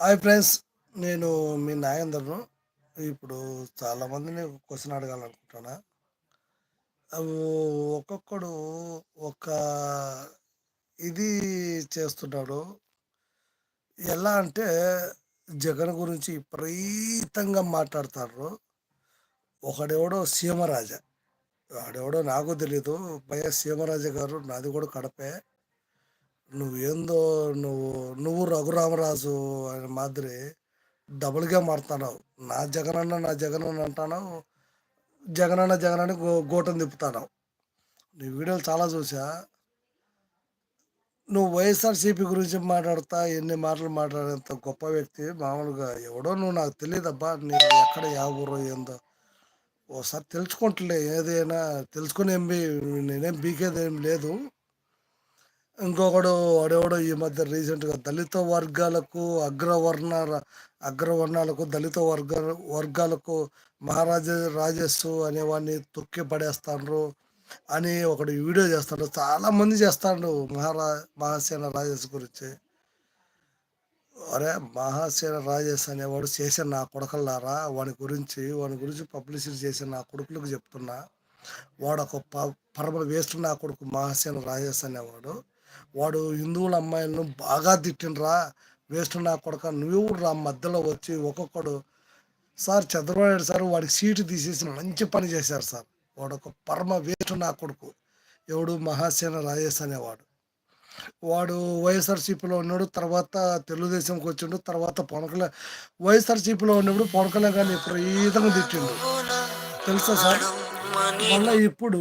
Hi friends నేను మీ నాగేందర్ను. ఇప్పుడు చాలా మందిని క్వశ్చన్ అడగాలనుకుంటున్నా. అవి ఒక్కొక్కడు ఒక ఇది చేస్తున్నాడు. ఎలా అంటే జగన్ గురించి విపరీతంగా మాట్లాడతారు. ఒకడెవడో సీమరాజా. వాడెవడో నాకు తెలీదు. భయ సీమరాజా గారు నాది కూడా కడపే. నువ్వేందో నువ్వు నువ్వు రఘురామరాజు అనే మాదిరి డబుల్గా మారుతున్నావు. నా జగనన్న నా జగనన్న అంటాను జగనన్న జగనని గో గోటం తిప్పుతాను నీ వీడియోలు చాలా చూసా. నువ్వు వైఎస్ఆర్సీపీ గురించి మాట్లాడతా ఎన్ని మాటలు మాట్లాడేంత గొప్ప వ్యక్తి మామూలుగా ఎవడో నువ్వు నాకు తెలియదబ్బా. నీ ఎక్కడ యా ఊరో ఏందో. ఓసారి తెలుసుకుంటలే ఏదైనా తెలుసుకుని ఏం నేనేం బీకేది ఏం లేదు. ఇంకొకడు వాడేవాడు ఈ మధ్య రీసెంట్గా దళిత వర్గాలకు అగ్రవర్ణ అగ్రవర్ణాలకు దళిత వర్గ వర్గాలకు మహారాజా రాజస్సు అనేవాడిని తొక్కి పడేస్తాండ్రు అని ఒకడు వీడియో చేస్తాడు. చాలా మంది చేస్తాడు మహారా మహాసేన రాజేష్ గురించి. అరే మహాసేన రాజేష్ అనేవాడు చేసే నా కొడకల్లారా? వాని గురించి వాని గురించి పబ్లిసిటీ చేసే నా కొడుకులకు చెప్తున్నా. వాడు ఒక ప- పరమ వేస్ట్ నా కొడుకు మహాసేన రాజేష్ అనేవాడు. వాడు హిందువుల అమ్మాయిలను బాగా తిట్టినరా వేస్ట్ నా కొడక నువ్వు రా మధ్యలో వచ్చి ఒక్కొక్కడు. సార్ చంద్రబాబు సార్ వాడికి సీటు తీసేసి మంచి పని చేశారు సార్. వాడు ఒక పరమ వేస్ట్ నా కొడుకు. ఎవడు మహాసేన రాజేష్ అనేవాడు. వాడు వైఎస్ఆర్సీపీలో ఉన్నాడు తర్వాత తెలుగుదేశంకి వచ్చిండు తర్వాత పవన్ కళ్యాణ్. వైఎస్ఆర్సీపీలో ఉన్నప్పుడు పవన్ కళ్యాణ్ గారిని విపరీతంగా తిట్టిండు. తెలుసా సార్? మళ్ళీ ఇప్పుడు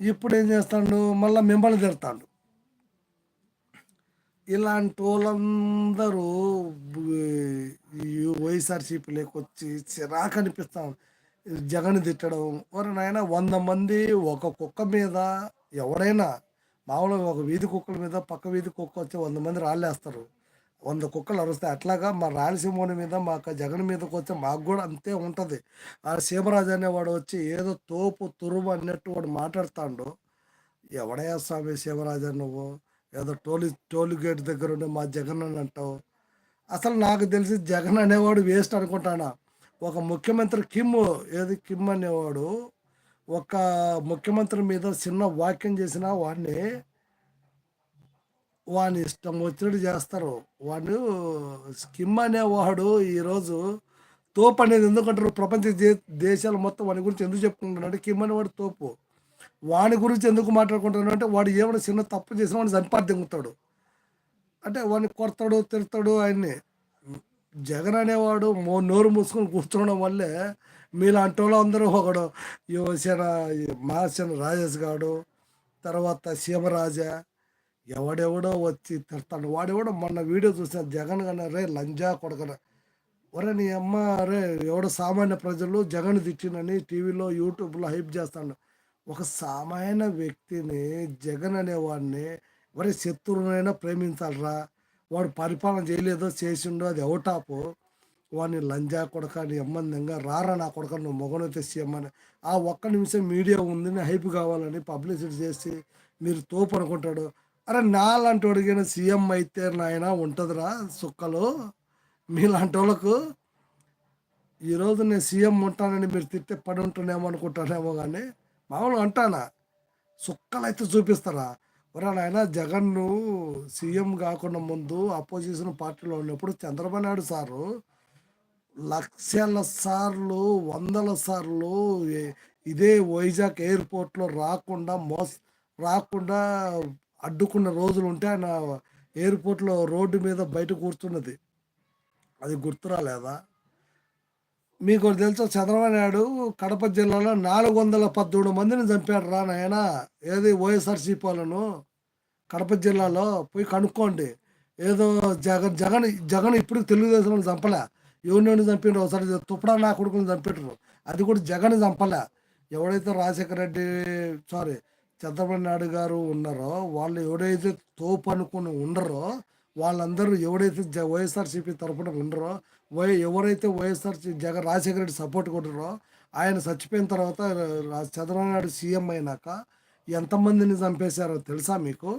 ఇప్పుడు ఏం చేస్తాడు? మళ్ళీ మిమ్మల్ని తిడతాడు. ఇలాంటి వాళ్ళందరూ ఈ వైఎస్ఆర్సీపీలోకి వచ్చి చిరాకు అనిపిస్తాం. జగన్ తిట్టడం. వారు నాయన వంద మంది ఒక కుక్క మీద ఎవరైనా మామూలుగా ఒక వీధి కుక్కల మీద పక్క వీధి కుక్క వచ్చి వంద మంది రాళ్ళేస్తారు. వంద కుక్కలు అరుస్తాయి. అట్లాగా మా రాయలసీమని మీద మా జగన్ మీదకి వచ్చి మాకు కూడా అంతే ఉంటుంది. ఆ సీమరాజు అనేవాడు వచ్చి ఏదో తోపు తురుము అన్నట్టు వాడు మాట్లాడుతాడు. ఎవడయ్యా స్వామి శివరాజా నువ్వు? ఏదో టోలీ టోల్ గేట్ దగ్గర ఉండి మా జగన్ అని అంటావు. అసలు నాకు తెలిసి జగన్ అనేవాడు వేస్ట్ అనుకుంటానా. ఒక ముఖ్యమంత్రి కిమ్ ఏది కిమ్ అనేవాడు ఒక ముఖ్యమంత్రి మీద చిన్న వాక్యం చేసిన వాడిని వాని ఇష్టం వచ్చినట్టు చేస్తారు. వాడు స్కిమ్ అనేవాడు ఈరోజు తోపు అనేది ఎందుకంటారు? ప్రపంచ దే- దేశాలు మొత్తం వాని గురించి ఎందుకు చెప్పుకుంటున్నాడు? అంటే కిమ్ అనేవాడు తోపు. వాని గురించి ఎందుకు మాట్లాడుకుంటున్నాడు? అంటే వాడు ఏమైనా చిన్న తప్పు చేసిన వాడిని చంపాది అంటే వాడిని కొడతాడు తిడతాడు ఆయన్ని. జగన్ అనేవాడు మో నోరు మూసుకొని కూర్చోవడం వల్లే మీలాంటి వాళ్ళు అందరూ ఒకడు యువసేన మహాసేన రాజేష్ గాడు తర్వాత సీమరాజా ఎవడెవడో వచ్చి తిడతాడు. వాడెవడో మొన్న వీడియో చూసిన జగన్ కానీ రే లంజా కొడకన ఒరే నీ అమ్మ రే ఎవడో సామాన్య ప్రజలు జగన్ తిట్టినని టీవీలో యూట్యూబ్లో హైప్ చేస్తాడు. ఒక సామాన్య వ్యక్తిని జగన్ అనేవాడిని ఒరే శత్రువునైనా ప్రేమించాలరా? వాడు పరిపాలన చేయలేదో చేసిండో అది ఎవటాపు వాడిని లంజా కొడక నీ అమ్మందంగా రారా నా కొడక నువ్వు మొగనైతే సీఎం అని. ఆ ఒక్క నిమిషం మీడియా ఉంది హైప్ కావాలని పబ్లిసిటీ చేసి మీరు తోపు అనుకుంటాడు. అరే నాలాంటి వాడికైనా సీఎం అయితే నాయన ఉంటుందిరా సుక్కలు. మీలాంటి వాళ్ళకు ఈరోజు నేను సీఎం ఉంటానని మీరు తిట్టే పడి ఉంటున్నామో అనుకుంటానేమో కానీ మామూలు అంటానా? సుక్కలు అయితే చూపిస్తారా? ఒరే నాయన జగన్ను సీఎం కాకుండా ముందు అపోజిషన్ పార్టీలో ఉన్నప్పుడు చంద్రబాబు నాయుడు సారు లక్షల సార్లు వందల సార్లు ఇదే వైజాగ్ ఎయిర్పోర్ట్లో రాకుండా మోస్ రాకుండా అడ్డుకున్న రోజులు ఉంటే ఆయన ఎయిర్పోర్ట్లో రోడ్డు మీద బయట కూర్చున్నది. అది గుర్తురాలేదా మీకు తెలుసు తెలుసా? చంద్రబాబు నాయుడు కడప జిల్లాలో నాలుగు వందల పద్దెనిమిది మందిని చంపాడు రా నాయన. ఏది వైఎస్ఆర్సీపీ వాళ్ళను కడప జిల్లాలో పోయి కనుక్కోండి. ఏదో జగన్ జగన్ జగన్ ఇప్పుడు తెలుగుదేశం చంపలే. యూనియన్ చంపిండ్రు ఒకసారి తుప్పడా నా కొడుకుని చంపిండ్రు. అది కూడా జగన్ చంపలే. ఎవడైతే రాజశేఖర రెడ్డి సారీ చంద్రబాబు నాయుడు గారు ఉన్నారో వాళ్ళు ఎవడైతే తోపు అనుకుని ఉండరో వాళ్ళందరూ ఎవడైతే జ వైఎస్ఆర్సీపీ తరఫున ఉండరో వై ఎవరైతే వైఎస్ఆర్సీ జగన్ రాజశేఖర రెడ్డి సపోర్ట్ కొట్టరో ఆయన చచ్చిపోయిన తర్వాత చంద్రబాబు నాయుడు సీఎం అయినాక ఎంతమందిని చంపేశారో తెలుసా మీకు?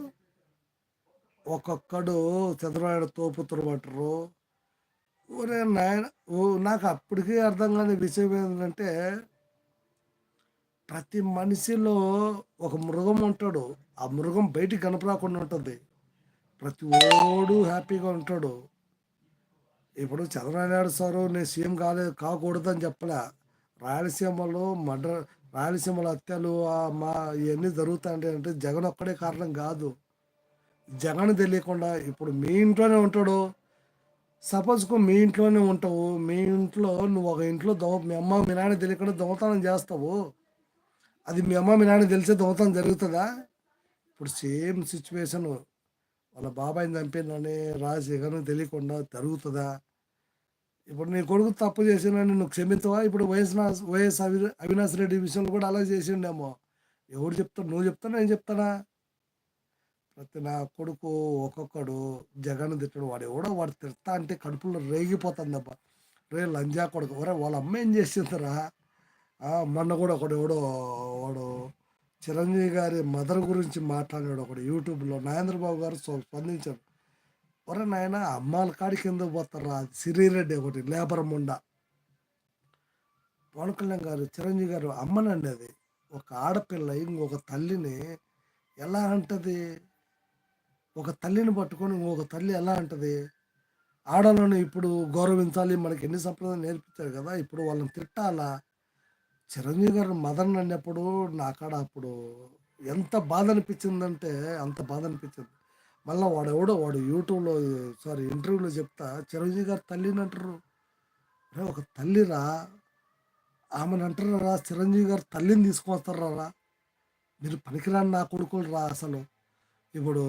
ఒక్కొక్కడు చంద్రబాబు తోపుతురు పట్టరు ఒరే నాయన ఓ నాకు అప్పటికీ అర్థం కాని విషయం ఏంటంటే ప్రతి మనిషిలో ఒక మృగం ఉంటాడు. ఆ మృగం బయటికి కనపరాకుండా ఉంటుంది. ప్రతి ఓడు హ్యాపీగా ఉంటాడు. ఇప్పుడు చంద్రబాబు నాయుడు సారు నేను సీఎం కాలేదు కాకూడదు అని చెప్పలే. రాయలసీమలో మడ్ర రాయలసీమలో హత్యలు మా ఇవన్నీ జరుగుతాయంటే అంటే జగన్ ఒక్కడే కారణం కాదు. జగన్ తెలియకుండా ఇప్పుడు మీ ఇంట్లోనే ఉంటాడు. సపోజ్కు మీ ఇంట్లోనే ఉంటావు. మీ ఇంట్లో నువ్వు ఒక ఇంట్లో దొంగ మీ అమ్మ మీ నాన్న తెలియకుండా దొంగతనం చేస్తావు. అది మీ అమ్మ మీ నాన్న తెలిసే దొంగతనం జరుగుతుందా? ఇప్పుడు సేమ్ సిచ్యువేషన్ వాళ్ళ బాబాయిని చంపిందని రాజశేఖర్ తెలియకుండా జరుగుతుందా? ఇప్పుడు నీ కొడుకు తప్పు చేసిన నువ్వు క్షమించవా? ఇప్పుడు వైఎస్ వైఎస్ అవి అవినాష్ రెడ్డి విషయంలో కూడా అలా చేసిండేమో. ఎవరు చెప్తాడు నువ్వు చెప్తాను నేను చెప్తానా? ప్రతి నా కొడుకు ఒక్కొక్కడు జగన్ తిట్టడు వాడు ఎవడో వాడు తిడతా అంటే కడుపులో రేగిపోతుంది అబ్బా రే లంజా కొడుకు ఒరే వాళ్ళ అమ్మ ఏం చేసిందిరా? మొన్న కూడా ఒకడు ఎవడో వాడు చిరంజీవి గారి మదర్ గురించి మాట్లాడాడు ఒకడు యూట్యూబ్లో. నాగేంద్రబాబు గారు స్వ- స్పందించారు. ఒరే నాయన అమ్మాల కాడి కింద పోతారా సిరిరెడ్డి ఒకటి లేబర్ ముండ. పవన్ కళ్యాణ్ గారు చిరంజీవి గారు అమ్మనండి అది. ఒక ఆడపిల్ల ఇంకొక తల్లిని ఎలా అంటది? ఒక తల్లిని పట్టుకొని ఇంకొక తల్లి ఎలా అంటది? ఆడలను ఇప్పుడు గౌరవించాలి. మనకి ఎన్ని సంప్రదాయాలు నేర్పించారు కదా ఇప్పుడు వాళ్ళని తిట్టాలా? చిరంజీవి గారు మదన్ అన్నప్పుడు నాకాడ అప్పుడు ఎంత బాధ అనిపించిందంటే అంత బాధ అనిపించింది మళ్ళీ వాడు ఎవడో వాడు యూట్యూబ్లో సారీ ఇంటర్వ్యూలో చెప్తా చిరంజీవి గారు తల్లిని అంటారు ఒక తల్లిరా? ఆమెను అంటారా చిరంజీవి గారు తల్లిని తీసుకొస్తారా మీరు పనికిరాని నా కొడుకులు రా అసలు? ఇప్పుడు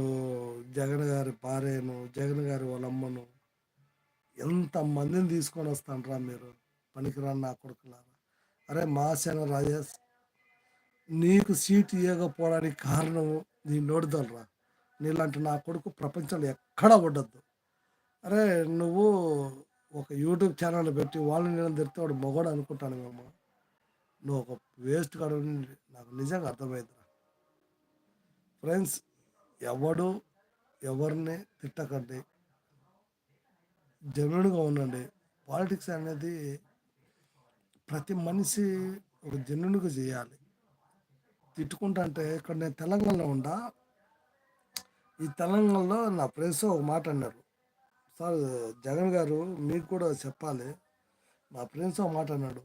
జగన్ గారి భార్యను జగన్ గారి వాళ్ళ అమ్మను ఎంత మందిని తీసుకొని వస్తానరా మీరు? పనికిరాని నా కొడుకులారా? అరే మాసేన రాజేష్ నీకు సీటు ఇవ్వకపోవడానికి కారణం నీ నోడుదలరా నీలాంటి నా కొడుకు ప్రపంచంలో ఎక్కడా ఉండద్దు. అరే నువ్వు ఒక యూట్యూబ్ ఛానల్ పెట్టి వాళ్ళని నేను తిరిగితే వాడు మగోడు అనుకుంటాను మేము నువ్వు ఒక వేస్ట్ కాడు నాకు నిజంగా అర్థమైందిరా. ఫ్రెండ్స్ ఎవడు ఎవరిని తిట్టకండి. జెన్యున్గా ఉండండి. పాలిటిక్స్ అనేది ప్రతి మనిషి ఒక జనునిగా చేయాలి. తిట్టుకుంటా అంటే ఇక్కడ నేను తెలంగాణలో ఉండా. ఈ తెలంగాణలో నా ఫ్రెండ్స్ ఒక మాట అన్నారు. సార్ జగన్ గారు మీకు కూడా చెప్పాలి. మా ఫ్రెండ్స్ ఒక మాట అన్నాడు.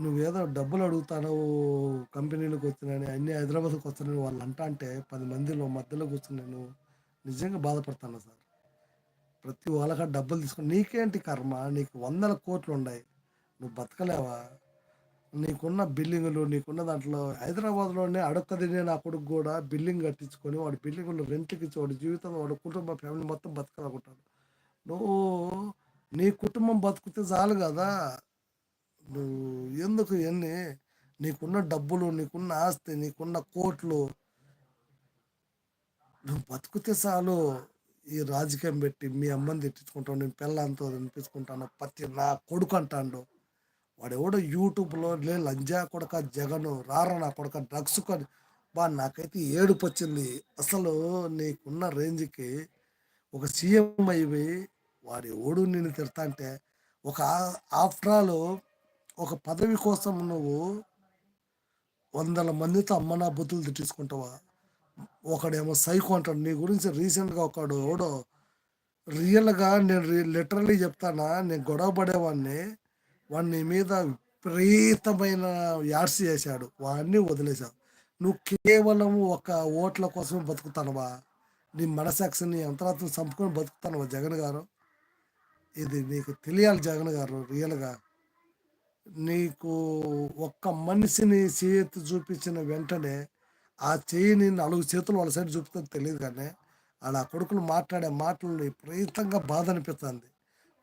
నువ్వేదో డబ్బులు అడుగుతాను కంపెనీలకు వచ్చినాయని అన్ని హైదరాబాద్కి వస్తున్నాను వాళ్ళు అంటా అంటే పది మందిలో మధ్యలో కూర్చుని నేను నిజంగా బాధపడతాను సార్. ప్రతి వాళ్ళకి డబ్బులు తీసుకుని నీకేంటి కర్మ? నీకు వందల కోట్లు ఉన్నాయి. నువ్వు బతకలేవా? నీకున్న బిల్డింగులు నీకున్న దాంట్లో హైదరాబాద్లోనే అడొక్క తినే నా కొడుకు కూడా బిల్డింగ్ కట్టించుకొని వాడి బిల్డింగులు రెంట్కి ఇచ్చి వాడి జీవితం వాడి కుటుంబ ఫ్యామిలీ మొత్తం బతకలేకుంటాడు నువ్వు నీ కుటుంబం బతుకుతే చాలు కదా. నువ్వు ఎందుకు ఇవన్నీ? నీకున్న డబ్బులు నీకున్న ఆస్తి నీకున్న కోట్లు నువ్వు బతుకుతే చాలు. ఈ రాజకీయం పెట్టి మీ అమ్మని తిట్టించుకుంటావు నేను పిల్లలతో తినిపించుకుంటాను ప్రతి నా కొడుకు అంటాడు. వాడు ఎవడో యూట్యూబ్లో లే లంజా కొడక జగను రారా నా కొడక డ్రగ్స్ కొని బా నాకైతే ఏడుపు వచ్చింది అసలు నీకున్న రేంజ్కి ఒక సీఎం అయిపోయి వాడు ఓడు నిన్ను తిడతా అంటే ఒక ఆఫ్టర్ ఆల్ ఒక పదవి కోసం నువ్వు వందల మందితో అమ్మ నా బుద్ధులు తిట్టించుకుంటావా? ఒకడేమో సైకో అంటాడు. నీ గురించి రీసెంట్గా ఒకడు ఎవడో రియల్గా నేను లిటరలీ చెప్తానా? నేను గొడవ పడేవాడిని. వాడిని మీద విపరీతమైన యాడ్స్ చేశాడు. వాడిని వదిలేశావు. నువ్వు కేవలం ఒక ఓట్ల కోసం బతుకుతానవా? నీ మనసాక్షిని అంతరాత్మ చంపుకొని బతుకుతానవా జగన్ గారు? ఇది నీకు తెలియాలి జగన్ గారు రియల్గా. నీకు ఒక్క మనిషిని చేతి చూపించిన వెంటనే ఆ చెయ్యిని నాలుగు చేతులు వాళ్ళ సైడ్ చూపుతుంది తెలియదు కానీ అలా కొడుకులు మాట్లాడే మాటలు విపరీతంగా బాధ అనిపిస్తుంది.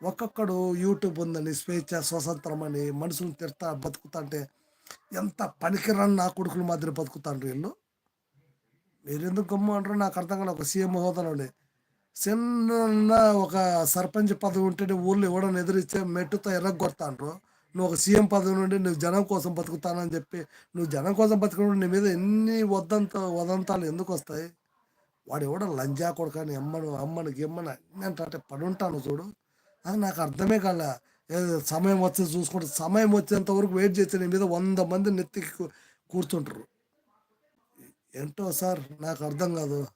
ఒక్కొక్కడు యూట్యూబ్ ఉందని స్వేచ్ఛ స్వతంత్రం అని మనుషులు తిడతా బతుకుతాంటే ఎంత పనికిరాని నా కొడుకుల మాదిరి బతుకుతాండ్రు వీళ్ళు. మీరెందుకు గమ్ము అంటారు నాకు అర్థం కాదు ఒక సీఎం హోదాలోనే చిన్న ఒక సర్పంచ్ పదవి ఉంటే ఊళ్ళో ఇవ్వడం ఎదిరిస్తే మెట్టుతో ఎర్రగొడతాండ్రు. నువ్వు ఒక సీఎం పదవి నుండి నువ్వు జనం కోసం బతుకుతానని చెప్పి నువ్వు జనం కోసం బతుకున్నప్పుడు నీ మీద ఎన్ని వద్దంత వదంతాలు ఎందుకు వస్తాయి? వాడు ఎవడో లంజా కొడుకని అమ్మను అమ్మను గిమ్మను అన్నీ అంటే పడుంటాను ఉంటాను చూడు. అది నాకు అర్థమే కాల. సమయం వచ్చి చూసుకుంటే సమయం వచ్చేంత వరకు వెయిట్ చేస్తే నేను మీద వంద మంది నెత్తి కూర్చుంటారు. ఏంటో సార్ నాకు అర్థం కాదు.